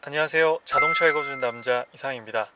안녕하세요. 자동차 읽어주는 남자 이상입니다.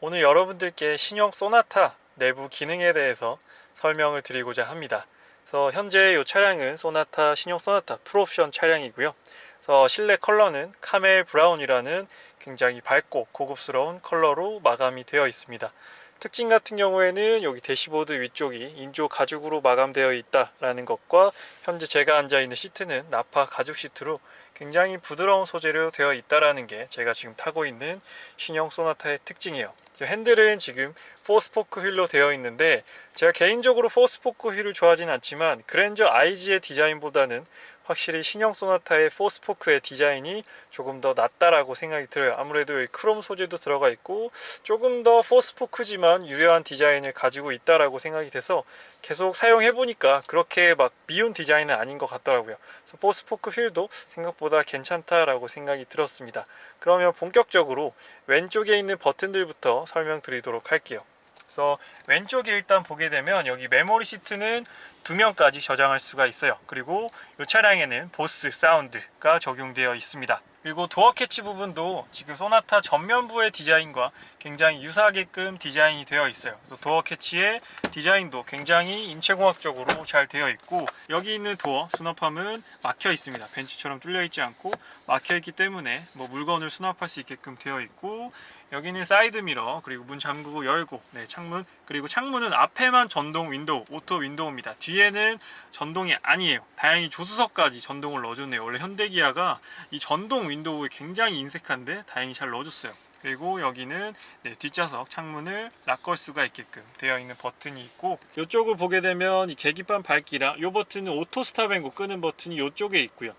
오늘 여러분들께 신형 소나타 내부 기능에 대해서 설명을 드리고자 합니다. 그래서 현재 이 차량은 소나타 신형 소나타 풀옵션 차량이고요. 그래서 실내 컬러는 카멜 브라운이라는 굉장히 밝고 고급스러운 컬러로 마감이 되어 있습니다. 특징 같은 경우에는 여기 대시보드 위쪽이 인조 가죽으로 마감되어 있다라는 것과 현재 제가 앉아 있는 시트는 나파 가죽 시트로 굉장히 부드러운 소재로 되어 있다라는 게 제가 지금 타고 있는 신형 소나타의 특징이에요. 저 핸들은 지금 포스포크 휠로 되어 있는데 제가 개인적으로 포스포크 휠을 좋아하진 않지만 그랜저 IG의 디자인보다는 확실히 신형 소나타의 포스포크의 디자인이 조금 더 낫다라고 생각이 들어요. 아무래도 크롬 소재도 들어가 있고 조금 더 포스포크지만 유려한 디자인을 가지고 있다라고 생각이 돼서 계속 사용해 보니까 그렇게 막 미운 디자인은 아닌 것 같더라고요. 그래서 포스포크 휠도 생각보다 괜찮다라고 생각이 들었습니다. 그러면 본격적으로 왼쪽에 있는 버튼들부터 설명드리도록 할게요. 그래서 왼쪽에 일단 보게 되면 여기 메모리 시트는 두 명까지 저장할 수가 있어요. 그리고 이 차량에는 보스 사운드가 적용되어 있습니다. 그리고 도어 캐치 부분도 지금 소나타 전면부의 디자인과 굉장히 유사하게끔 디자인이 되어 있어요. 그래서 도어 캐치의 디자인도 굉장히 인체공학적으로 잘 되어 있고 여기 있는 도어 수납함은 막혀 있습니다. 벤치처럼 뚫려 있지 않고 막혀 있기 때문에 뭐 물건을 수납할 수 있게끔 되어 있고 여기는 사이드 미러 그리고 문 잠그고 열고 네 창문 그리고 창문은 앞에만 전동 윈도우 오토 윈도우입니다. 뒤에는 전동이 아니에요. 다행히 조수석까지 전동을 넣어줬네요. 원래 현대기아가 이 전동 윈도우에 굉장히 인색한데 다행히 잘 넣어줬어요. 그리고 여기는 네, 뒷좌석 창문을 락걸 수가 있게끔 되어 있는 버튼이 있고 이쪽을 보게 되면 이 계기판 밝기랑 이 버튼은 오토 스탑앤고 끄는 버튼이 이쪽에 있고요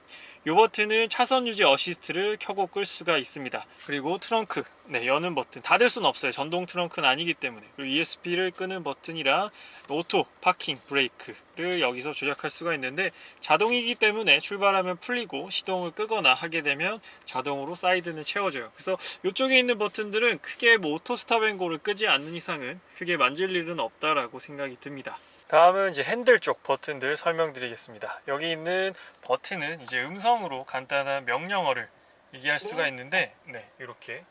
이 버튼은 차선 유지 어시스트를 켜고 끌 수가 있습니다. 그리고 트렁크, 네, 여는 버튼. 닫을 수는 없어요. 전동 트렁크는 아니기 때문에. 그리고 ESP를 끄는 버튼이랑 오토 파킹 브레이크를 여기서 조작할 수가 있는데 자동이기 때문에 출발하면 풀리고 시동을 끄거나 하게 되면 자동으로 사이드는 채워져요. 그래서 이쪽에 있는 버튼들은 크게 뭐 오토 스탑 앤고를 끄지 않는 이상은 크게 만질 일은 없다라고 생각이 듭니다. 다음은 이제 핸들 쪽 버튼들 설명드리겠습니다. 여기 있는 버튼은 이제 음성으로 간단한 명령어를 얘기할 수가 있는데, 네, 이렇게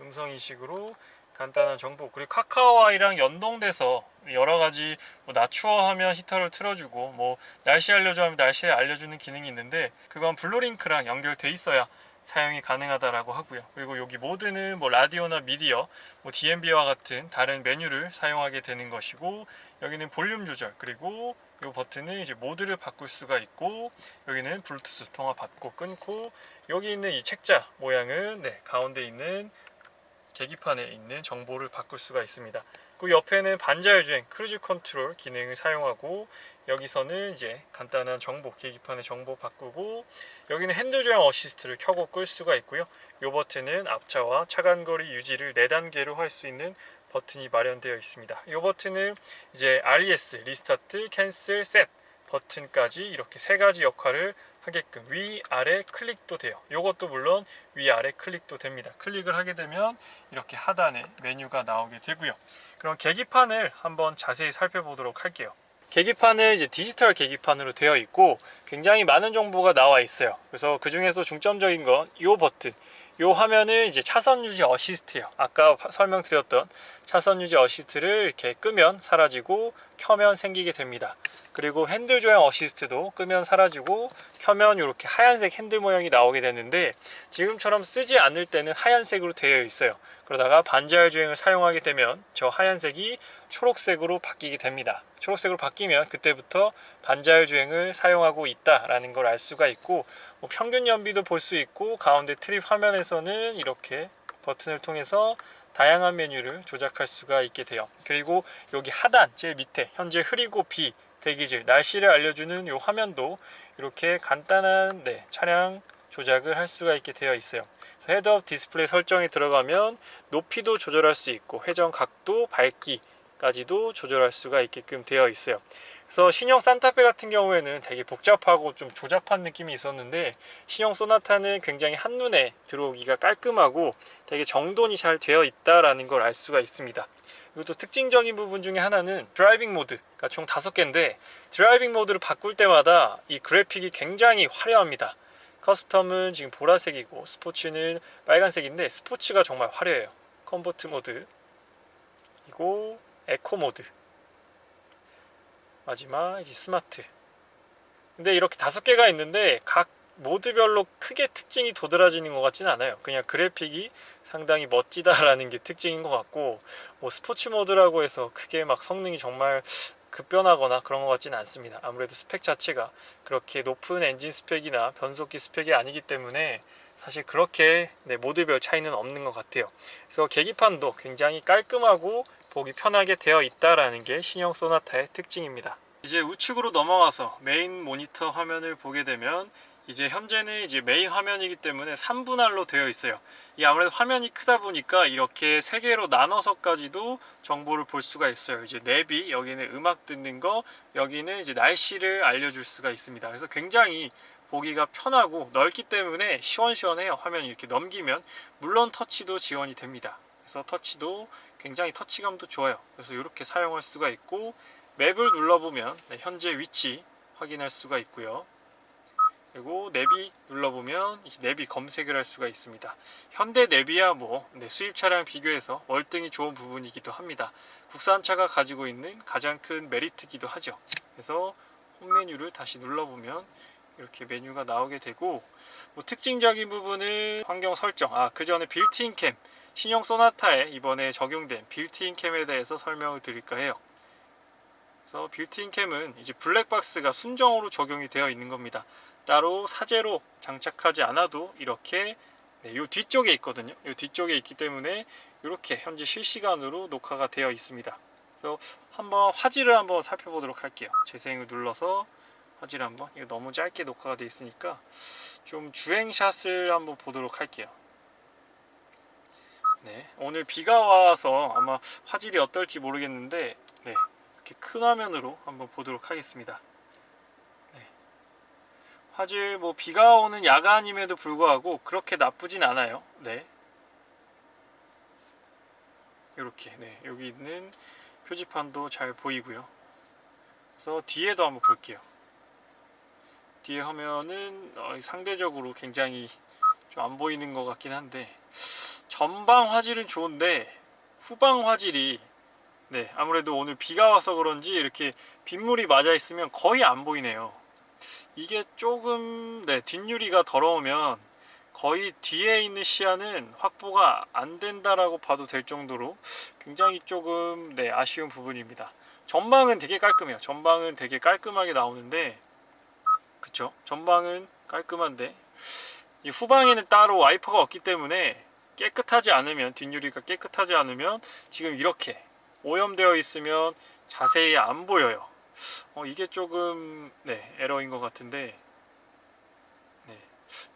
음성 인식으로 간단한 정보 그리고 카카오아이랑 연동돼서 여러 가지 뭐 낮추어 하면 히터를 틀어주고 뭐 날씨 알려줘 하면 날씨를 알려주는 기능이 있는데 그건 블루링크랑 연결돼 있어야 사용이 가능하다라고 하고요. 그리고 여기 모드는 뭐 라디오나 미디어, 뭐 DMB와 같은 다른 메뉴를 사용하게 되는 것이고 여기는 볼륨 조절 그리고 이 버튼은 이제 모드를 바꿀 수가 있고 여기는 블루투스 통화 받고 끊고 여기 있는 이 책자 모양은 네, 가운데 있는 계기판에 있는 정보를 바꿀 수가 있습니다. 그 옆에는 반자율 주행 크루즈 컨트롤 기능을 사용하고 여기서는 이제 간단한 정보 계기판의 정보 바꾸고 여기는 핸들 조향 어시스트를 켜고 끌 수가 있고요. 이 버튼은 앞차와 차간거리 유지를 4단계로 할 수 있는 버튼이 마련되어 있습니다. 이 버튼은 이제 RES, 리스타트, 캔슬, 셋 버튼까지 이렇게 세 가지 역할을 하게끔 위, 아래 클릭도 돼요. 이것도 물론 위, 아래 클릭도 됩니다. 클릭을 하게 되면 이렇게 하단에 메뉴가 나오게 되고요. 그럼 계기판을 한번 자세히 살펴보도록 할게요. 계기판은 이제 디지털 계기판으로 되어 있고 굉장히 많은 정보가 나와 있어요. 그래서 그 중에서 중점적인 건 이 버튼. 이 화면은 이제 차선 유지 어시스트예요. 아까 설명드렸던 차선 유지 어시스트를 이렇게 끄면 사라지고 켜면 생기게 됩니다. 그리고 핸들 조향 어시스트도 끄면 사라지고 켜면 이렇게 하얀색 핸들 모양이 나오게 되는데 지금처럼 쓰지 않을 때는 하얀색으로 되어 있어요. 그러다가 반자율 주행을 사용하게 되면 저 하얀색이 초록색으로 바뀌게 됩니다. 초록색으로 바뀌면 그때부터 반자율 주행을 사용하고 있다라는 걸 알 수가 있고 뭐 평균 연비도 볼 수 있고 가운데 트립 화면에서는 이렇게 버튼을 통해서 다양한 메뉴를 조작할 수가 있게 돼요. 그리고 여기 하단 제일 밑에 현재 흐리고 비 대기질 날씨를 알려주는 이 화면도 이렇게 간단한 네, 차량 조작을 할 수가 있게 되어 있어요. 헤드업 디스플레이 설정이 들어가면 높이도 조절할 수 있고 회전 각도, 밝기까지도 조절할 수가 있게끔 되어 있어요. 그래서 신형 산타페 같은 경우에는 되게 복잡하고 좀 조잡한 느낌이 있었는데 신형 소나타는 굉장히 한눈에 들어오기가 깔끔하고 되게 정돈이 잘 되어 있다라는 걸 알 수가 있습니다. 그리고 또 특징적인 부분 중에 하나는 드라이빙 모드가 총 다섯 개인데 드라이빙 모드를 바꿀 때마다 이 그래픽이 굉장히 화려합니다. 커스텀은 지금 보라색이고 스포츠는 빨간색인데 스포츠가 정말 화려해요. 컨버트 모드 그리고 에코 모드 마지막 이제 스마트 근데 이렇게 다섯 개가 있는데 각 모드별로 크게 특징이 도드라지는 것 같지는 않아요. 그냥 그래픽이 상당히 멋지다라는 게 특징인 것 같고 뭐 스포츠 모드라고 해서 크게 막 성능이 정말 급변하거나 그런 것 같지는 않습니다. 아무래도 스펙 자체가 그렇게 높은 엔진 스펙이나 변속기 스펙이 아니기 때문에 사실 그렇게 네, 모드별 차이는 없는 것 같아요. 그래서 계기판도 굉장히 깔끔하고 보기 편하게 되어 있다라는 게 신형 소나타의 특징입니다. 이제 우측으로 넘어가서 메인 모니터 화면을 보게 되면 이제 현재는 이제 메인 화면이기 때문에 3분할로 되어 있어요. 이 아무래도 화면이 크다 보니까 이렇게 세 개로 나눠서까지도 정보를 볼 수가 있어요. 이제 내비 여기는 음악 듣는 거, 여기는 이제 날씨를 알려줄 수가 있습니다. 그래서 굉장히 보기가 편하고 넓기 때문에 시원시원해요. 화면이 이렇게 넘기면 물론 터치도 지원이 됩니다. 그래서 터치도 굉장히 터치감도 좋아요. 그래서 이렇게 사용할 수가 있고 맵을 눌러보면 네, 현재 위치 확인할 수가 있고요. 그리고 내비 눌러보면 이제 내비 검색을 할 수가 있습니다. 현대 내비야 뭐 네, 수입 차량 비교해서 월등히 좋은 부분이기도 합니다. 국산차가 가지고 있는 가장 큰 메리트기도 하죠. 그래서 홈 메뉴를 다시 눌러보면 이렇게 메뉴가 나오게 되고 뭐 특징적인 부분은 환경 설정 아 그 전에 빌트인 캠 신형 소나타에 이번에 적용된 빌트인 캠에 대해서 설명을 드릴까 해요. 그래서 빌트인 캠은 이제 블랙박스가 순정으로 적용이 되어 있는 겁니다. 따로 사제로 장착하지 않아도 이렇게 네, 요 뒤쪽에 있거든요. 요 뒤쪽에 있기 때문에 이렇게 현재 실시간으로 녹화가 되어 있습니다. 그래서 한번 화질을 한번 살펴보도록 할게요. 재생을 눌러서 화질 한번 이거 너무 짧게 녹화가 되어 있으니까 좀 주행샷을 한번 보도록 할게요. 네, 오늘 비가 와서 아마 화질이 어떨지 모르겠는데 네, 이렇게 큰 화면으로 한번 보도록 하겠습니다. 화질 뭐 비가 오는 야간임에도 불구하고 그렇게 나쁘진 않아요. 네. 이렇게 네 여기 있는 표지판도 잘 보이고요. 그래서 뒤에도 한번 볼게요. 뒤에 화면은 어, 상대적으로 굉장히 좀 안 보이는 것 같긴 한데 전방 화질은 좋은데 후방 화질이 네 아무래도 오늘 비가 와서 그런지 이렇게 빗물이 맞아 있으면 거의 안 보이네요. 이게 조금 네, 뒷유리가 더러우면 거의 뒤에 있는 시야는 확보가 안 된다라고 봐도 될 정도로 굉장히 조금 네, 아쉬운 부분입니다. 전방은 되게 깔끔해요. 전방은 되게 깔끔하게 나오는데 그쵸? 전방은 깔끔한데 이 후방에는 따로 와이퍼가 없기 때문에 깨끗하지 않으면 뒷유리가 깨끗하지 않으면 지금 이렇게 오염되어 있으면 자세히 안 보여요. 어, 이게 조금 네, 에러인 것 같은데 네,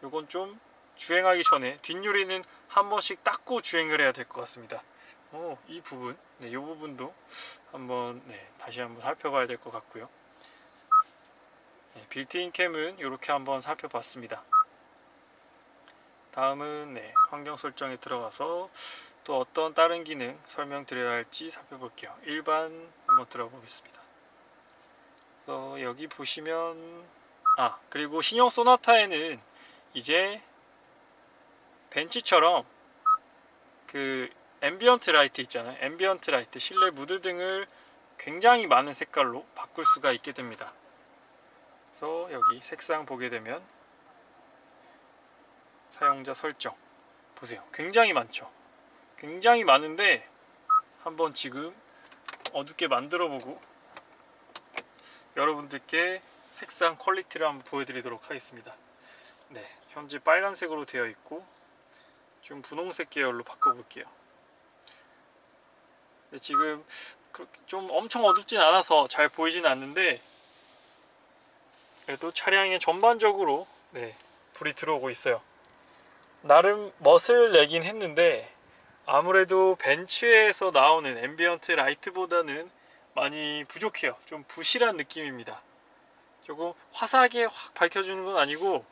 요건 좀 주행하기 전에 뒷유리는 한 번씩 닦고 주행을 해야 될 것 같습니다. 어, 이 부분, 네, 이 부분도 한번 네, 다시 한번 살펴봐야 될 것 같고요. 네, 빌트인 캠은 이렇게 한번 살펴봤습니다. 다음은 네, 환경 설정에 들어가서 또 어떤 다른 기능 설명드려야 할지 살펴볼게요. 일반 한번 들어보겠습니다. 그래서 여기 보시면 아 그리고 신형 소나타에는 이제 벤치처럼 그 앰비언트 라이트 있잖아요 앰비언트 라이트 실내 무드 등을 굉장히 많은 색깔로 바꿀 수가 있게 됩니다 그래서 여기 색상 보게 되면 사용자 설정 보세요 굉장히 많죠 굉장히 많은데 한번 지금 어둡게 만들어 보고 여러분들께 색상 퀄리티를 한번 보여드리도록 하겠습니다. 네, 현재 빨간색으로 되어 있고 좀 분홍색 계열로 바꿔 볼게요. 네, 지금 좀 엄청 어둡진 않아서 잘 보이진 않는데 그래도 차량에 전반적으로 네, 불이 들어오고 있어요. 나름 멋을 내긴 했는데 아무래도 벤츠에서 나오는 앰비언트 라이트보다는 많이 부족해요. 좀 부실한 느낌입니다. 조금 화사하게 확 밝혀주는 건 아니고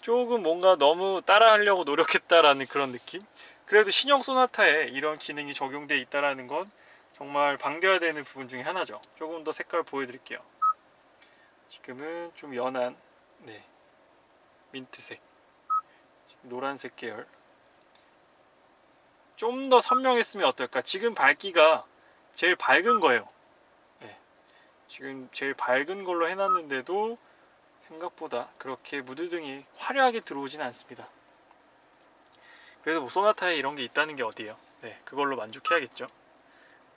조금 뭔가 너무 따라하려고 노력했다라는 그런 느낌? 그래도 신형 소나타에 이런 기능이 적용되어 있다는 건 정말 반겨야 되는 부분 중에 하나죠. 조금 더 색깔 보여드릴게요. 지금은 좀 연한 네, 민트색 노란색 계열. 좀 더 선명했으면 어떨까? 지금 밝기가 제일 밝은 거예요. 네. 지금 제일 밝은 걸로 해놨는데도 생각보다 그렇게 무드등이 화려하게 들어오진 않습니다. 그래도 뭐 소나타에 이런 게 있다는 게 어디예요? 네 그걸로 만족해야겠죠.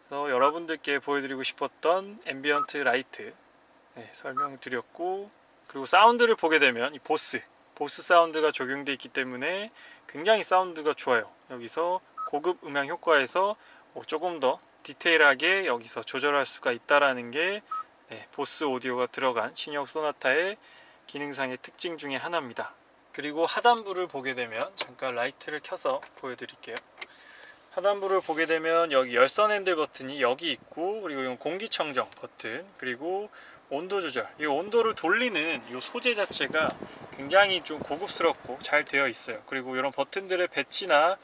그래서 여러분들께 보여드리고 싶었던 앰비언트 라이트 네, 설명드렸고 그리고 사운드를 보게 되면 이 보스 보스 사운드가 적용되어 있기 때문에 굉장히 사운드가 좋아요. 여기서 고급 음향 효과에서 뭐 조금 더 디테일하게 여기서 조절할 수가 있다라는 게 네, 보스 오디오가 들어간 신형 소나타의 기능상의 특징 중에 하나입니다. 그리고 하단부를 보게 되면 잠깐 라이트를 켜서 보여드릴게요. 하단부를 보게 되면 여기 열선 핸들 버튼이 여기 있고 그리고 이건 공기청정 버튼 그리고 온도 조절 이 온도를 돌리는 이 소재 자체가 굉장히 좀 고급스럽고 잘 되어 있어요. 그리고 이런 버튼들의 배치나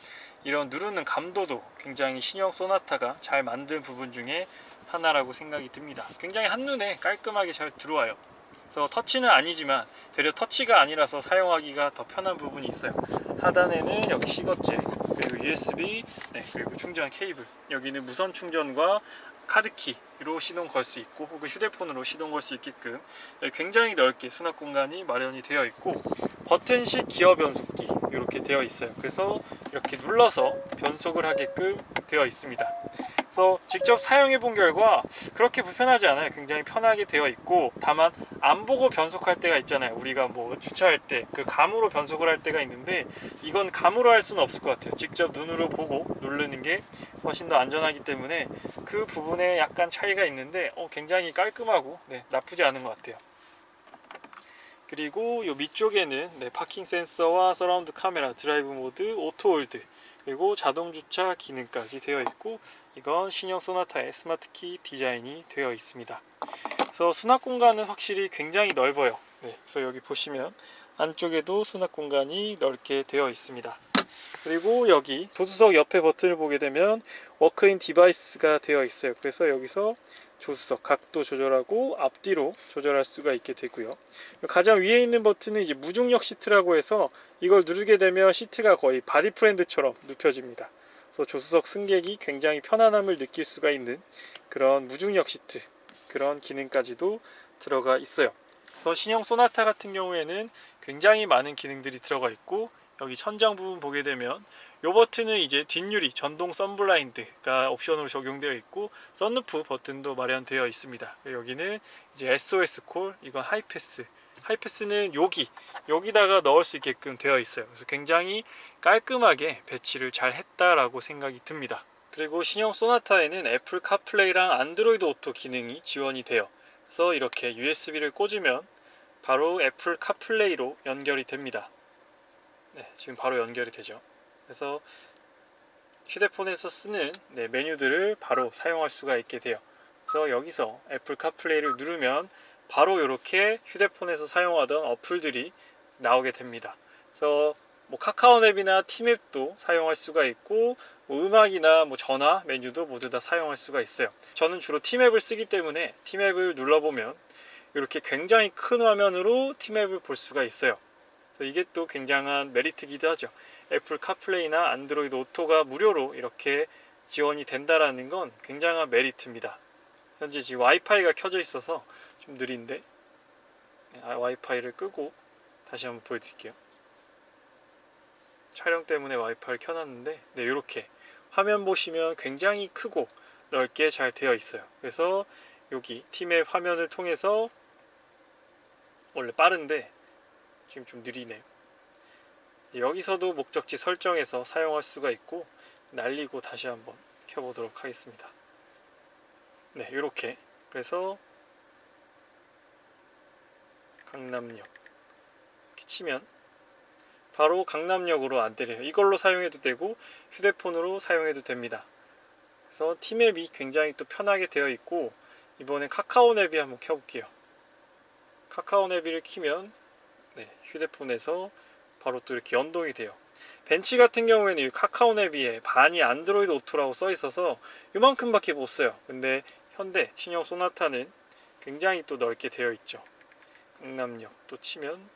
이런 누르는 감도도 굉장히 신형 소나타가 잘 만든 부분 중에 하나라고 생각이 듭니다. 굉장히 한눈에 깔끔하게 잘 들어와요. 그래서 터치는 아니지만 되려 터치가 아니라서 사용하기가 더 편한 부분이 있어요. 하단에는 여기 시거제 그리고 USB 네, 그리고 충전 케이블. 여기는 무선 충전과 카드키로 시동 걸 수 있고 혹은 휴대폰으로 시동 걸 수 있게끔 굉장히 넓게 수납 공간이 마련이 되어 있고 버튼식 기어 변속기 이렇게 되어 있어요. 그래서 이렇게 눌러서 변속을 하게끔 되어 있습니다. 그래서 직접 사용해 본 결과 그렇게 불편하지 않아요. 굉장히 편하게 되어 있고 다만 안 보고 변속할 때가 있잖아요. 우리가 뭐 주차할 때 그 감으로 변속을 할 때가 있는데 이건 감으로 할 수는 없을 것 같아요. 직접 눈으로 보고 누르는 게 훨씬 더 안전하기 때문에 그 부분에 약간 차이가 있는데 어, 굉장히 깔끔하고 네, 나쁘지 않은 것 같아요. 그리고 이 밑쪽에는 네, 파킹 센서와 서라운드 카메라, 드라이브 모드, 오토 홀드 그리고 자동 주차 기능까지 되어 있고 이건 신형 소나타의 스마트키 디자인이 되어 있습니다. 그래서 수납 공간은 확실히 굉장히 넓어요. 네, 그래서 여기 보시면 안쪽에도 수납 공간이 넓게 되어 있습니다. 그리고 여기 조수석 옆에 버튼을 보게 되면 워크인 디바이스가 되어 있어요. 그래서 여기서 조수석 각도 조절하고 앞뒤로 조절할 수가 있게 되고요. 가장 위에 있는 버튼은 이제 무중력 시트라고 해서 이걸 누르게 되면 시트가 거의 바디 프렌드처럼 눕혀집니다. 그래서 조수석 승객이 굉장히 편안함을 느낄 수가 있는 그런 무중력 시트 그런 기능까지도 들어가 있어요. 그래서 신형 소나타 같은 경우에는 굉장히 많은 기능들이 들어가 있고 여기 천장 부분 보게 되면 이 버튼은 이제 뒷유리 전동 선블라인드가 옵션으로 적용되어 있고 썬루프 버튼도 마련되어 있습니다. 여기는 이제 SOS 콜, 이건 하이패스. 하이패스는 여기 여기다가 넣을 수 있게끔 되어 있어요. 그래서 굉장히 깔끔하게 배치를 잘 했다라고 생각이 듭니다. 그리고 신형 소나타에는 애플 카플레이랑 안드로이드 오토 기능이 지원이 돼요. 그래서 이렇게 USB를 꽂으면 바로 애플 카플레이로 연결이 됩니다. 네, 지금 바로 연결이 되죠. 그래서 휴대폰에서 쓰는 네, 메뉴들을 바로 사용할 수가 있게 돼요. 그래서 여기서 애플 카플레이를 누르면 바로 이렇게 휴대폰에서 사용하던 어플들이 나오게 됩니다. 그래서 뭐 카카오 앱이나 티맵도 사용할 수가 있고 뭐 음악이나 뭐 전화 메뉴도 모두 다 사용할 수가 있어요. 저는 주로 티맵을 쓰기 때문에 티맵을 눌러보면 이렇게 굉장히 큰 화면으로 티맵을 볼 수가 있어요. 그래서 이게 또 굉장한 메리트기도 하죠. 애플 카플레이나 안드로이드 오토가 무료로 이렇게 지원이 된다라는 건 굉장한 메리트입니다. 현재 지금 와이파이가 켜져 있어서 좀 느린데 아, 와이파이를 끄고 다시 한번 보여드릴게요. 촬영 때문에 와이파이를 켜놨는데 네 이렇게 화면 보시면 굉장히 크고 넓게 잘 되어 있어요. 그래서 여기 팀의 화면을 통해서 원래 빠른데 지금 좀 느리네요. 여기서도 목적지 설정해서 사용할 수가 있고 날리고 다시 한번 켜보도록 하겠습니다. 네, 이렇게 그래서 강남역 이렇게 치면 바로 강남역으로 안내해요. 이걸로 사용해도 되고 휴대폰으로 사용해도 됩니다. 그래서 티맵이 굉장히 또 편하게 되어 있고 이번엔 카카오 앱이 한번 켜볼게요. 카카오 앱을 키면 네, 휴대폰에서 바로 또 이렇게 연동이 돼요. 벤치 같은 경우에는 이 카카오 앱이 반이 안드로이드 오토라고 써 있어서 이만큼밖에 못 써요. 근데 현대 신형 소나타는 굉장히 또 넓게 되어 있죠. 강남역 또 치면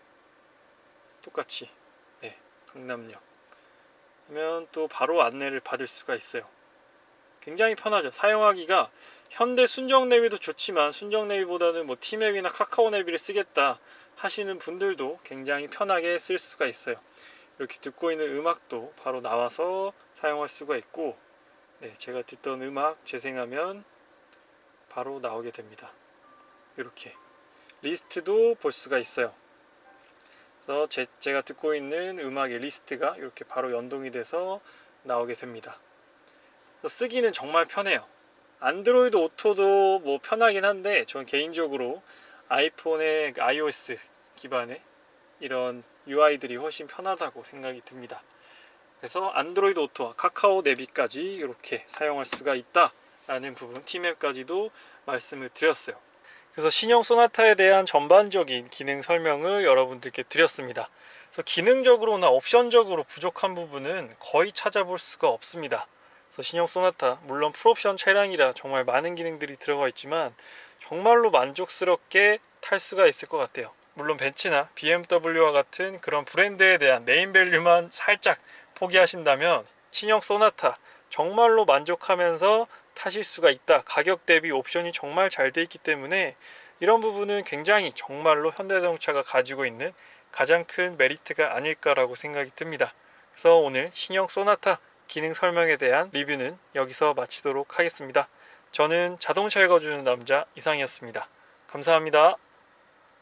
똑같이 네, 강남역 하면 또 바로 안내를 받을 수가 있어요. 굉장히 편하죠. 사용하기가 현대 순정 내비도 좋지만 순정 내비보다는 뭐 티맵이나 카카오 내비를 쓰겠다 하시는 분들도 굉장히 편하게 쓸 수가 있어요. 이렇게 듣고 있는 음악도 바로 나와서 사용할 수가 있고 네, 제가 듣던 음악 재생하면 바로 나오게 됩니다. 이렇게 리스트도 볼 수가 있어요. 그래서 제, 제가 듣고 있는 음악의 리스트가 이렇게 바로 연동이 돼서 나오게 됩니다. 쓰기는 정말 편해요. 안드로이드 오토도 뭐 편하긴 한데 전 개인적으로 아이폰의 그 iOS 기반의 이런 UI들이 훨씬 편하다고 생각이 듭니다. 그래서 안드로이드 오토와 카카오 내비까지 이렇게 사용할 수가 있다라는 부분 티맵까지도 말씀을 드렸어요. 그래서 신형 소나타에 대한 전반적인 기능 설명을 여러분들께 드렸습니다. 그래서 기능적으로나 옵션적으로 부족한 부분은 거의 찾아볼 수가 없습니다. 그래서 신형 소나타 물론 풀옵션 차량이라 정말 많은 기능들이 들어가 있지만 정말로 만족스럽게 탈 수가 있을 것 같아요. 물론 벤츠나 BMW와 같은 그런 브랜드에 대한 네임밸류만 살짝 포기하신다면 신형 소나타 정말로 만족하면서 타실 수가 있다. 가격 대비 옵션이 정말 잘 돼 있기 때문에 이런 부분은 굉장히 정말로 현대자동차가 가지고 있는 가장 큰 메리트가 아닐까라고 생각이 듭니다. 그래서 오늘 신형 소나타 기능 설명에 대한 리뷰는 여기서 마치도록 하겠습니다. 저는 자동차 읽어주는 남자 이상이었습니다. 감사합니다.